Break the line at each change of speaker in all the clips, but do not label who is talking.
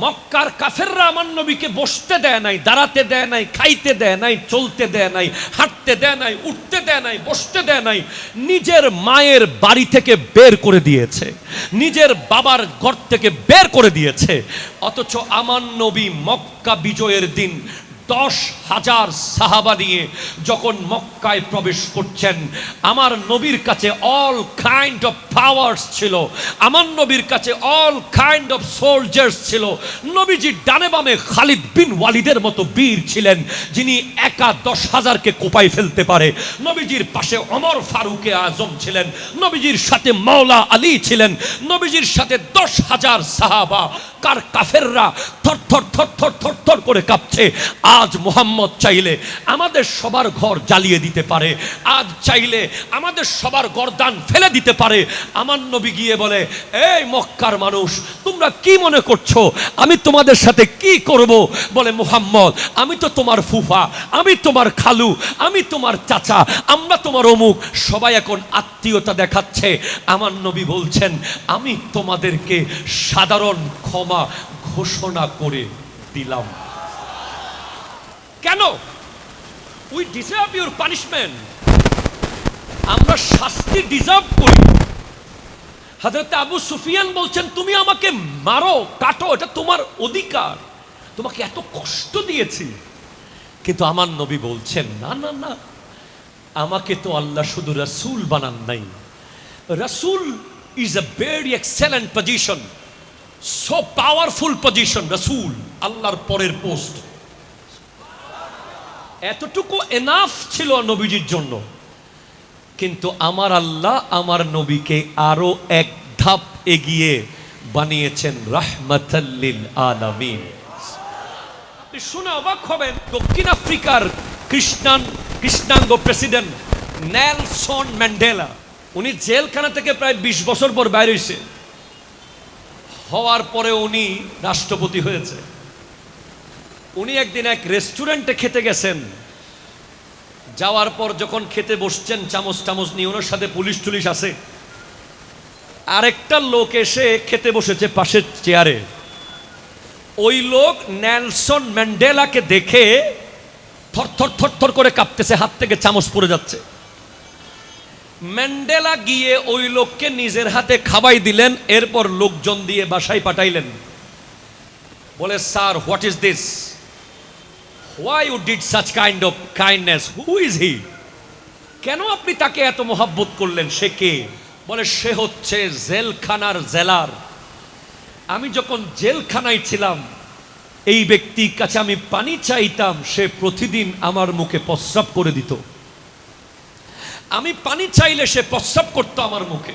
মক্কার কাফেররা আমার নবীকে বসতে দেয় নাই, দাঁড়াতে দেয় নাই, খাইতে দেয় নাই, চলতে দেয় নাই, হাঁটতে দেয় নাই, উঠতে দেয় নাই, বসতে দেয় নাই, নিজের মায়ের বাড়ি থেকে বের করে দিয়েছে, নিজের বাবার ঘর থেকে বের করে দিয়েছে, অথচ আমার নবী মক্কা বিজয়ের দিন দশ হাজার সাহাবা নিয়ে যখন মক্কায় প্রবেশ করছেন, আমার নবীর কাছে অল কাইন্ড অফ পাওয়ার্স ছিল। আমার নবীর কাছে অল কাইন্ড অফ সোলজার্স ছিল। নবীজি ডানে বামে খালিদ বিন ওয়ালিদের মতো বীর ছিলেন, যিনি একা দশ হাজারকে কোপাই ফেলতে পারে। নবীজির পাশে অমর ফারুকে আজম ছিলেন, নবীজির সাথে মাওলা আলী ছিলেন, নবীজির সাথে দশ হাজার সাহাবা। কার কাফেররা থর থর থর থর থর থর করে কাঁপছে। আজ মোহাম্মদ চাইলে আমাদের সবার ঘর জ্বালিয়ে দিতে পারে। আজ চাইলে আমাদের সবার গরদান ফেলে দিতে পারে। আমার নবী গিয়ে বলে, এই মক্কার মানুষ, তোমরা কি মনে করছ? আমি তোমাদের সাথে কি করব? বলে, মোহাম্মদ, আমি তো তোমার ফুফা, আমি তোমার খালু, আমি তোমার চাচা, আমরা তোমার অমুক। সবাই এখন আত্মীয়তা দেখাচ্ছে। আমার নবী বলছেন, আমি তোমাদেরকে সাধারণ ক্ষমা ঘোষণা করে দিলাম। কেন? উই ডিজার্ভ ইউর পানিশমেন্ট আমরা শাস্তি ডিজার্ভ করি। হাজরত আবু সুফিয়ান বলছেন, তুমি আমাকে মারো, কাটো, এটা তোমার অধিকার। তোমাকে এত কষ্ট দিয়েছি। কিন্তু আমার নবী বলছেন, না না না। আমাকে তো আল্লাহ শুধু রসুল বানান নাই। Rasul is a very excellent position so powerful position Rasul, আল্লাহর পরের পোস্ট এতটুকু এনাফ ছিল নবীজির জন্য। কিন্তু আমার আল্লাহ আমার নবীকে আরও এক ধাপ এগিয়ে বানিয়েছেন রাহমাতাল্লিল আলামিন। আপনি শুনে অবাক হবেন, দক্ষিণ আফ্রিকার কৃষ্ণান, কৃষ্ণাঙ্গ প্রেসিডেন্ট নেলসন ম্যান্ডেলা, উনি জেলখানা থেকে প্রায় বিশ বছর পর বাইরে হওয়ার পরে উনি রাষ্ট্রপতি হয়েছে। উনি একদিন এক রেস্টুরেন্টে খেতে গেছেন। যাওয়ার পর যখন খেতে বসছেন, চামচ চামচ নিয়ে ওনার সাথে পুলিশ টুলিশ আছে। আরেকটা লোক এসে খেতে বসেছে পাশের চেয়ারে। ওই লোক নেলসন ম্যান্ডেলাকে দেখে থর থর থর থর করে কাঁপতেছে, হাত থেকে চামচ পড়ে যাচ্ছে। ম্যান্ডেলা গিয়ে ওই লোককে নিজের হাতে খাবাই দিলেন, এরপর লোকজন দিয়ে বাসায় পাঠাইলেন। বলে, sir, what is this? Why you did such kind of kindness who is he কেন আপনি তাকে এত মোহাব্বত করলেন? সে কে? বলে, সে হচ্ছে জেলখানার জেলার। আমি যখন জেলখানায় ছিলাম, এই ব্যক্তির কাছে আমি পানি চাইতাম, সে প্রতিদিন আমার মুখে প্রস্রাব করে দিত। আমি পানি চাইলে সে প্রস্রাব করতো আমার মুখে।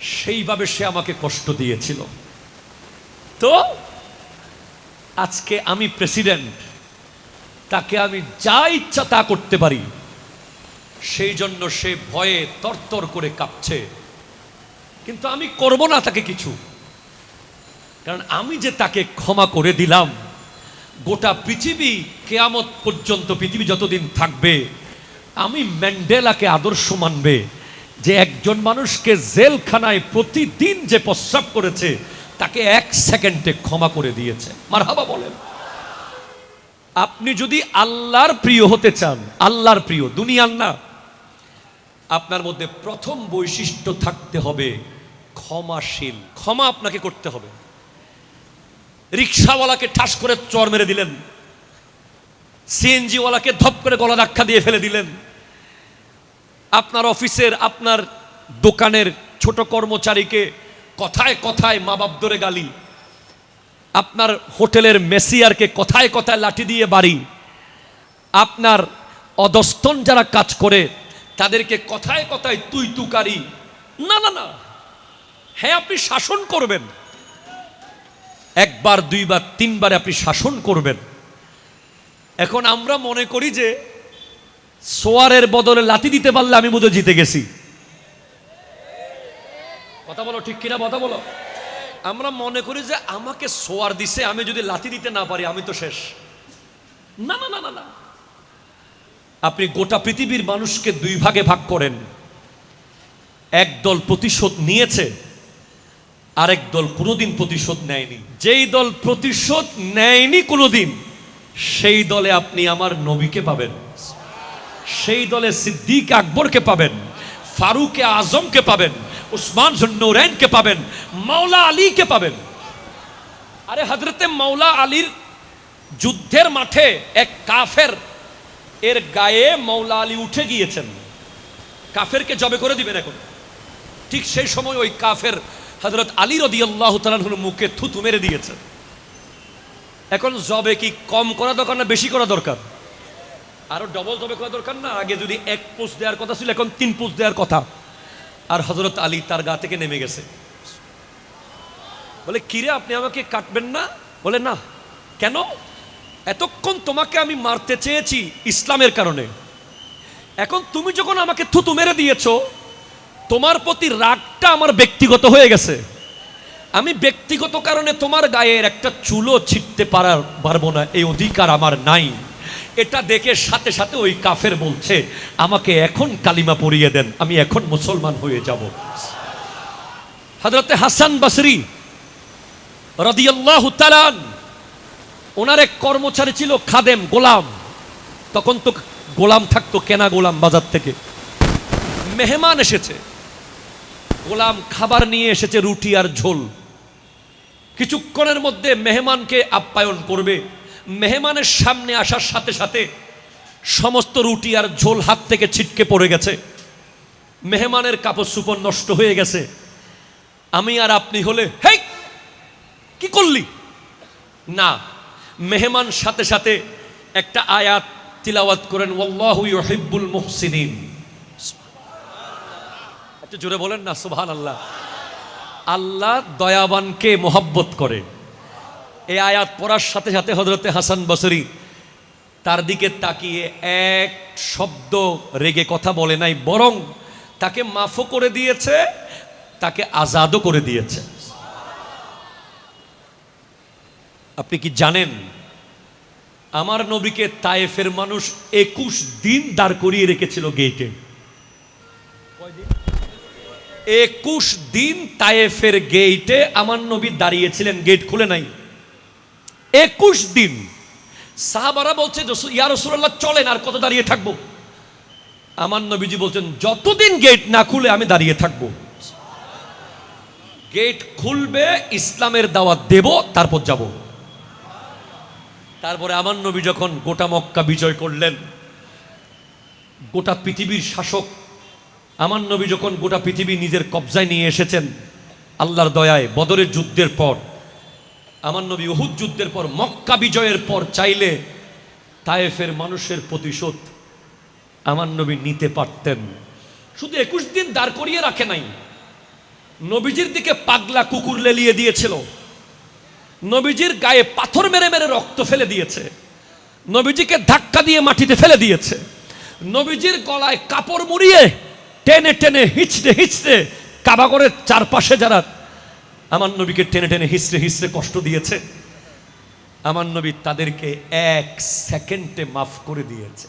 সেইভাবে সে আমাকে কষ্ট দিয়েছিল। তো, আজকে আমি প্রেসিডেন্ট তাকে আমি যা ইচ্ছা তা করতে পারি। সেই জন্য সে ভয়ে তরতর করে কাঁপছে। কিন্তু আমি করব না তাকে কিছু। কারণ আমি যে তাকে ক্ষমা করে দিলাম, গোটা পৃথিবী কেয়ামত পর্যন্ত পৃথিবী যতদিন থাকবে, আমি ম্যান্ডেলাকে আদর্শ মানবে যে একজন মানুষকে জেলখানায় প্রতিদিন যে প্রস্রাব করেছে, তাকে এক সেকেন্ডে ক্ষমা করে দিয়েছে। মার হাবা বলেন। আপনি যদি আল্লাহর প্রিয় হতে চান, আল্লাহর প্রিয়, দুনিয়ার না, আপনার মধ্যে প্রথম বৈশিষ্ট্য থাকতে হবে ক্ষমাশীল। ক্ষমা আপনাকে করতে হবে। রিক্সাওয়ালাকে ঠাস করে চর মেরে দিলেন। সিএনজিওয়ালাকে ধপ করে গলা ধাক্কা দিয়ে ফেলে দিলেন। আপনার অফিসের, আপনার দোকানের ছোট কর্মচারীকে কথায় কথায় মা বাপ ধরে গালি। আপনার হোটেলের মেসিয়ারকে কথায় কথায় লাঠি দিয়ে বাড়ি। আপনার অদস্তন যারা কাজ করে, তাদেরকে কথায় কথায় তুই তুকারি। না না না। হ্যাঁ আপনি শাসন করবেন। একবার, দুইবার, তিনবার আপনি শাসন করবেন। এখন আমরা মনে করি যে সোয়ারের বদলে লাথি দিতে পারলে আমি বোধহয় জিতে গেছি। কথা বলো, ঠিক কিনা? কথা বলো। আমরা মনে করি যে আমাকে সোয়ার দিছে, আমি যদি লাথি দিতে না পারি, আমি তো শেষ। না না না না না। আপনি গোটা পৃথিবীর মানুষকে দুই ভাগে ভাগ করেন। একদল প্রতিশোধ নিয়েছে, আরেক দল কোনোদিন প্রতিশোধ নেয়নি। যেই দল প্রতিশোধ নেয়নি কোনোদিন, সেই দলে আপনি আমার নবীকে পাবেন। সেই দলে সিদ্দিক আকবরকে পাবেন, ফারুকে আজমকে পাবেন উসমান জন্নুরেনকে পাবেন, মাওলা আলীকে পাবেন। আরে হজরতে মাওলা আলীর যুদ্ধের মাঠে এক কাফের, এর গায়ে মাওলা আলী উঠে গিয়েছেন। কাফেরকে জবে করে দিবেন এখন। ঠিক সেই সময় ওই কাফের হজরত আলী রদি তালাহুর মুখে থুতু মেরে দিয়েছে। এখন জবে কি কম করা দরকার না বেশি করা দরকার? আরও ডবল জবে করা দরকার না? আগে যদি এক পোস্ট দেওয়ার কথা ছিল, এখন তিন পোস্ট দেওয়ার কথা। আর হজরত আলী তার গা থেকে নেমে গেছে। বলে, কিরে, আপনি আমাকে কাটবেন না? বলে, না। কেন? এতক্ষণ তোমাকে আমি মারতে চেয়েছি ইসলামের কারণে। এখন তুমি যখন আমাকে থুতু মেরে দিয়েছ, তোমার প্রতি রাগটা আমার ব্যক্তিগত হয়ে গেছে। আমি ব্যক্তিগত কারণে তোমার গায়ের একটা চুলো ছিটতে পারার পারব না। এই অধিকার আমার নাই। এটা দেখে সাথে সাথে ওই কাফের বলছে, আমাকে এখন কালিমা পরিয়ে দেন, আমি এখন মুসলমান হয়ে যাব। হজরতে হাসান বাসরি রদিয়াল্লাহু তালান ওনার এক কর্মচারী ছিল খাদেম গোলাম। তখন তো গোলাম থাকতো, কেনা গোলাম বাজার থেকে। মেহমান এসেছে। গোলাম খাবার নিয়ে এসেছে, রুটি আর ঝোল। কিছুক্ষণের মধ্যে মেহমানকে আপ্যায়ন করবে। মেহমানের সামনে আসার সাথে সাথে সমস্ত রুটি আর ঝোল হাত থেকে ছিটকে পড়ে গেছে। মেহমানের কাপড় সুপর নষ্ট হয়ে গেছে। আমি আর আপনি হলে, হেই, কি করলি? না, মেহমান সাথে সাথে একটা আয়াত তিলাওয়াত করেন, ওয়াল্লাহু ইউহিব্বুল মুহসিনিন। একটু জোরে বলেন না সুবহান আল্লাহ আল্লাহ দয়াবানকে মোহাব্বত করে। এই আয়াত পড়ার সাথে সাথে হজরতে হাসান বসরি তার দিকে তাকিয়ে এক শব্দ রেগে কথা বলে নাই, বরং তাকে মাফও করে দিয়েছে, তাকে আজাদও করে দিয়েছে। আপনি কি জানেন, আমার নবীকে তায়েফের মানুষ একুশ দিন দাঁড় করিয়ে রেখেছিল গেটে একুশ দিন তায়েফের গেইটে আমার নবী দাঁড়িয়েছিলেন গেট খুলে নাই। একুশ দিন। সাহাবারা বলছে রসু- ইয়া রসুল্লাহ চলেন, আর কত দাঁড়িয়ে থাকব? আমার নবীজি বলছেন, যতদিন গেট না খুলে, আমি দাঁড়িয়ে থাকব। গেট খুলবে, ইসলামের দাওয়াত দেব, তারপর যাব। তারপরে আমার নবী যখন গোটা মক্কা বিজয় করলেন, গোটা পৃথিবীর শাসক, আমার নবী যখন গোটা পৃথিবী নিজের কবজায় নিয়ে এসেছেন, আল্লাহর দয়ায় বদরের যুদ্ধের পর আমার নবী উহুদ যুদ্ধের পর, মক্কা বিজয়ের পর চাইলে তায়েফের মানুষের প্রতিশোধ আমার নবী নিতে পারতেন। শুধু একুশ দিন দাঁড় করিয়ে রাখে নাই। নবীজির দিকে পাগলা কুকুর লেলিয়ে দিয়েছিল। নবীজির গায়ে পাথর মেরে মেরে রক্ত ফেলে দিয়েছে। নবীজিকে ধাক্কা দিয়ে মাটিতে ফেলে দিয়েছে। নবীজির গলায় কাপড় মুড়িয়ে টেনে টেনে হিচড়ে হিচড়ে কাবাগরের চারপাশে যারা আমার নবীকে টেনে টেনে হিসড়ে হিসড়ে কষ্ট দিয়েছে। আমার নবী তাদেরকে এক সেকেন্ডে মাফ করে দিয়েছে।